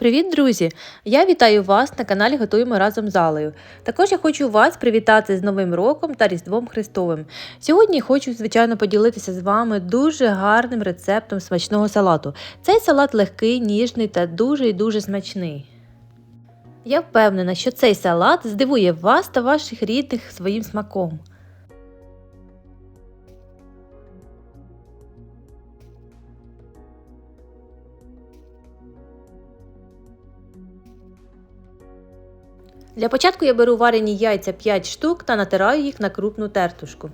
Привіт, друзі! Я вітаю вас на каналі Готуємо разом з Алею. Також я хочу вас привітати з Новим роком та Різдвом Христовим. Сьогодні хочу, звичайно, поділитися з вами дуже гарним рецептом смачного салату. Цей салат легкий, ніжний та дуже і дуже смачний. Я впевнена, що цей салат здивує вас та ваших рідних своїм смаком. Для початку я беру варені яйця 5 штук та натираю їх на крупну тертушку.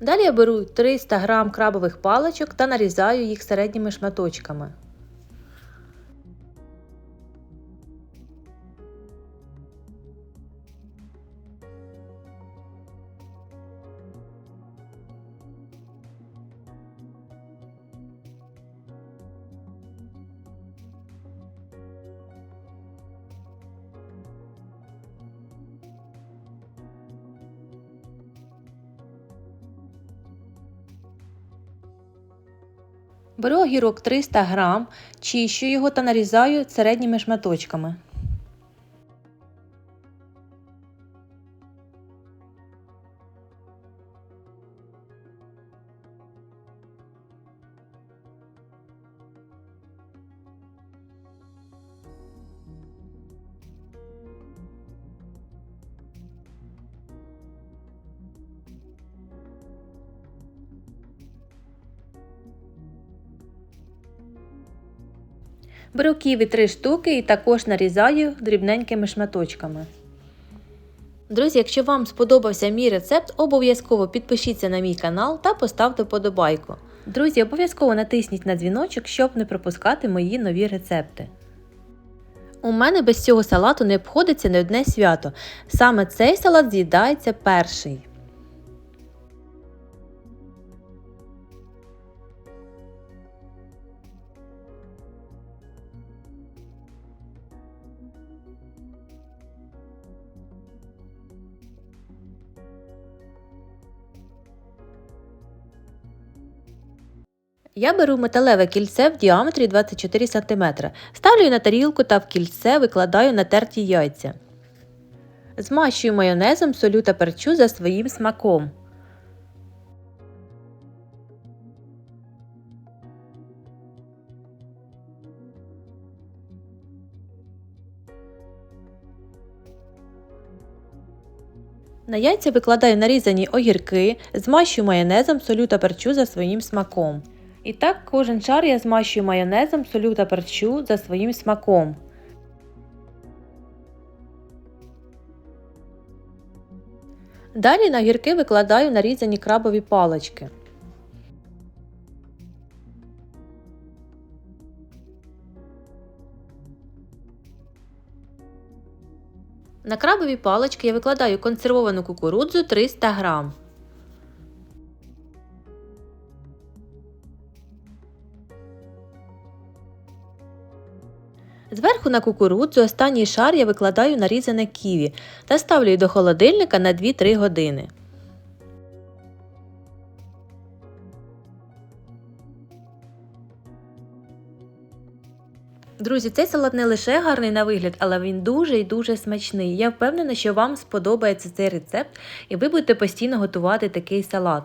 Далі я беру 300 г крабових паличок та нарізаю їх середніми шматочками. Беру огірок 300 г, чищу його та нарізаю середніми шматочками. Беру ківі 3 штуки і також нарізаю дрібненькими шматочками. Друзі, якщо вам сподобався мій рецепт, обов'язково підпишіться на мій канал та поставте вподобайку. Друзі, обов'язково натисніть на дзвіночок, щоб не пропускати мої нові рецепти. У мене без цього салату не обходиться не одне свято. Саме цей салат з'їдається перший. Я беру металеве кільце в діаметрі 24 см, ставлю на тарілку та в кільце викладаю натерті яйця. Змащую майонезом, солю та перчу за своїм смаком. На яйця викладаю нарізані огірки, змащую майонезом, солю та перчу за своїм смаком. І так кожен шар я змащую майонезом, солю та перчу за своїм смаком. Далі на гірки викладаю нарізані крабові палички. На крабові палички я викладаю консервовану кукурудзу 300 грам. Зверху на кукурудзу останній шар я викладаю нарізане ківі та ставлю до холодильника на 2-3 години. Друзі, цей салат не лише гарний на вигляд, але він дуже і дуже смачний. Я впевнена, що вам сподобається цей рецепт і ви будете постійно готувати такий салат.